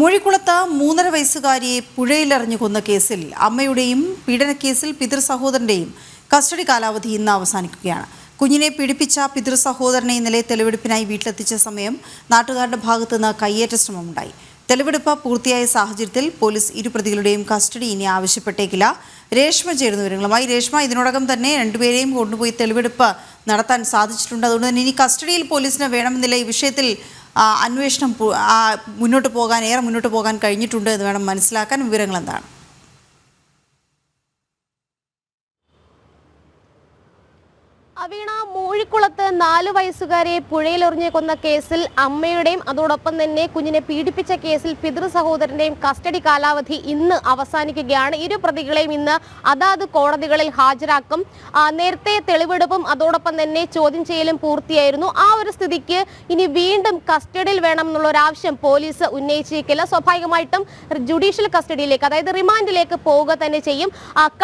മൂഴിക്കുളത്ത് മൂന്നര വയസ്സുകാരിയെ പുഴയിലെറിഞ്ഞു കൊന്ന കേസിൽ അമ്മയുടെയും പീഡനക്കേസിൽ പിതൃ സഹോദരന്റെയും കസ്റ്റഡി കാലാവധി ഇന്ന് അവസാനിക്കുകയാണ്. കുഞ്ഞിനെ പീഡിപ്പിച്ച പിതൃ സഹോദരനെ ഇന്നലെ തെളിവെടുപ്പിനായി വീട്ടിലെത്തിച്ച സമയം നാട്ടുകാരുടെ ഭാഗത്തുനിന്ന് കയ്യേറ്റ ശ്രമമുണ്ടായി. തെളിവെടുപ്പ് പൂർത്തിയായ സാഹചര്യത്തിൽ പോലീസ് ഇരുപ്രതികളുടെയും കസ്റ്റഡി ഇനി ആവശ്യപ്പെട്ടേക്കില്ല. രേഷ്മ ചേരുന്ന വിവരങ്ങളുമായി രേഷ്മ ഇതിനോടകം തന്നെ രണ്ടുപേരെയും കൊണ്ടുപോയി തെളിവെടുപ്പ് നടത്താൻ സാധിച്ചിട്ടുണ്ട്. അതുകൊണ്ട് തന്നെ ഇനി കസ്റ്റഡിയിൽ പോലീസിന് വേണമെന്നില്ല. ഈ വിഷയത്തിൽ അന്വേഷണം മുന്നോട്ട് പോകാൻ ഏറെ മുന്നോട്ട് പോകാൻ കഴിഞ്ഞിട്ടുണ്ട് എന്ന് വേണം മനസ്സിലാക്കാൻ വിവരങ്ങൾ എന്താണ്? അവീണ മൂഴിക്കുളത്ത് നാല് വയസ്സുകാരെ പുഴയിലെറിഞ്ഞ് കൊന്ന കേസിൽ അമ്മയുടെയും അതോടൊപ്പം തന്നെ കുഞ്ഞിനെ പീഡിപ്പിച്ച കേസിൽ പിതൃ സഹോദരന്റെയും കസ്റ്റഡി കാലാവധി ഇന്ന് അവസാനിക്കുകയാണ്. ഇരു പ്രതികളെയും ഇന്ന് അതാത് കോടതികളിൽ ഹാജരാക്കും. നേരത്തെ തെളിവെടുപ്പും അതോടൊപ്പം തന്നെ ചോദ്യം ചെയ്യലും പൂർത്തിയായിരുന്നു. ആ ഒരു സ്ഥിതിക്ക് ഇനി വീണ്ടും കസ്റ്റഡിയിൽ വേണം എന്നുള്ള ഒരു ആവശ്യം പോലീസ് ഉന്നയിച്ചേക്കില്ല സ്വാഭാവികമായിട്ടും ജുഡീഷ്യൽ കസ്റ്റഡിയിലേക്ക് അതായത് റിമാൻഡിലേക്ക് പോവുക തന്നെ ചെയ്യും.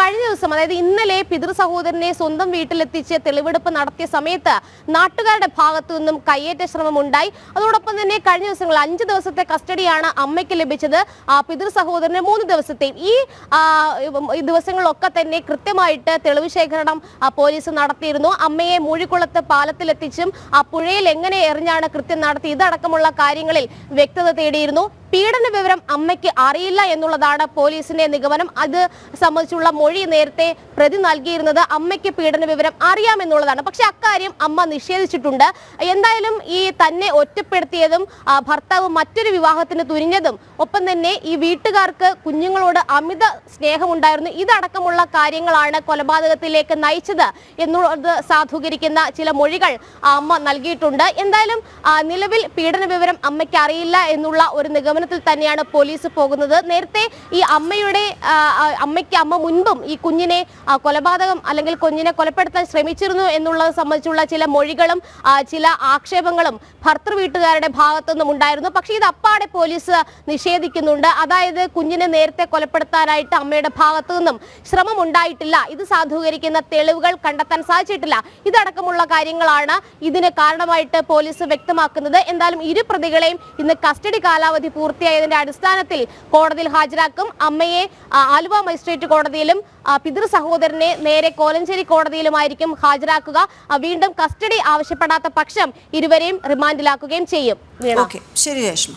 കഴിഞ്ഞ ദിവസം അതായത് ഇന്നലെ പിതൃ സഹോദരനെ സ്വന്തം വീട്ടിലെത്തിച്ച് തെളിവെടുപ്പ് നടത്തിയ സമയത്ത് നാട്ടുകാരുടെ ഭാഗത്തു നിന്നും കയ്യേറ്റ ശ്രമം ഉണ്ടായി അതോടൊപ്പം തന്നെ കഴിഞ്ഞ ദിവസങ്ങൾ അഞ്ച് ദിവസത്തെ കസ്റ്റഡിയാണ് അമ്മയ്ക്ക് ലഭിച്ചത്. പിതൃ സഹോദരന് മൂന്ന് ദിവസത്തെയും. ഈ ദിവസങ്ങളൊക്കെ തന്നെ കൃത്യമായിട്ട് തെളിവ് ശേഖരണം പോലീസ് നടത്തിയിരുന്നു. അമ്മയെ മൂഴിക്കുളത്ത് പാലത്തിലെത്തിച്ചും ആ പുഴയിൽ എങ്ങനെ എറിഞ്ഞാണ് കൃത്യം നടത്തി ഇതടക്കമുള്ള കാര്യങ്ങളിൽ വ്യക്തത തേടിയിരുന്നു. പീഡന വിവരം അമ്മയ്ക്ക് അറിയില്ല എന്നുള്ളതാണ് പോലീസിന്റെ നിഗമനം. അത് സംബന്ധിച്ചുള്ള മൊഴി നേരത്തെ പ്രതി നൽകിയിരുന്നത്. അമ്മയ്ക്ക് പീഡന വിവരം അറിയാമെന്നുള്ളതാണ് പക്ഷെ അക്കാര്യം അമ്മ നിഷേധിച്ചിട്ടുണ്ട്. എന്തായാലും ഈ തന്നെ ഒറ്റപ്പെടുത്തിയതും ഭർത്താവ് മറ്റൊരു വിവാഹത്തിന് തുനിഞ്ഞതും ഒപ്പം തന്നെ ഈ വീട്ടുകാർക്ക് കുഞ്ഞുങ്ങളോട് അമിത സ്നേഹമുണ്ടായിരുന്നു. ഇതടക്കമുള്ള കാര്യങ്ങളാണ് കൊലപാതകത്തിലേക്ക് നയിച്ചത് എന്നുള്ളത് സാധൂകരിക്കുന്ന ചില മൊഴികൾ അമ്മ നൽകിയിട്ടുണ്ട്. എന്തായാലും നിലവിൽ പീഡന വിവരം അമ്മയ്ക്ക് അറിയില്ല എന്നുള്ള ഒരു നിഗമനത്തിൽ തന്നെയാണ് പോലീസ് പോകുന്നത്. നേരത്തെ ഈ അമ്മയുടെ അമ്മയ്ക്ക് അമ്മ മുൻപും ഈ കുഞ്ഞിനെ കൊലപാതകം അല്ലെങ്കിൽ കുഞ്ഞിനെ കൊലപ്പെടുത്താൻ ശ്രമിച്ചിരുന്നു എന്നുള്ളത് സംബന്ധിച്ചുള്ള ചില മൊഴികളും ചില ആക്ഷേപങ്ങളും ഭർത്തൃ വീട്ടുകാരുടെ ഭാഗത്തുനിന്നും ഉണ്ടായിരുന്നു. പക്ഷേ ഇത് അപ്പാടെ പോലീസ് നിഷേധിക്കുന്നുണ്ട്. അതായത് കുഞ്ഞിനെ നേരത്തെ കൊലപ്പെടുത്താനായിട്ട് അമ്മയുടെ ഭാഗത്തു നിന്നും ശ്രമം ഉണ്ടായിട്ടില്ല ഇത് സാധൂകരിക്കുന്ന തെളിവുകൾ കണ്ടെത്താൻ സാധിച്ചിട്ടില്ല. ഇതടക്കമുള്ള കാര്യങ്ങളാണ് ഇതിന് കാരണമായിട്ട് പോലീസ് വ്യക്തമാക്കുന്നത്. എന്തായാലും ഇരു പ്രതികളെയും ഇന്ന് കസ്റ്റഡി കാലാവധി പൂർത്തിയായതിന്റെ അടിസ്ഥാനത്തിൽ കോടതിയിൽ ഹാജരാക്കും. അമ്മയെ ആലുവ മജിസ്ട്രേറ്റ് കോടതിയിലും പിതൃ സഹോദരനെ നേരെ കോലഞ്ചേരി കോടതിയിലുമായിരിക്കും ഹാജരാക്കുക ആ, വീണ്ടും കസ്റ്റഡി ആവശ്യപ്പെടാത്ത പക്ഷം ഇരുവരെയും റിമാൻഡിലാക്കുകയും ചെയ്യും. ശരി രേഷ്മ.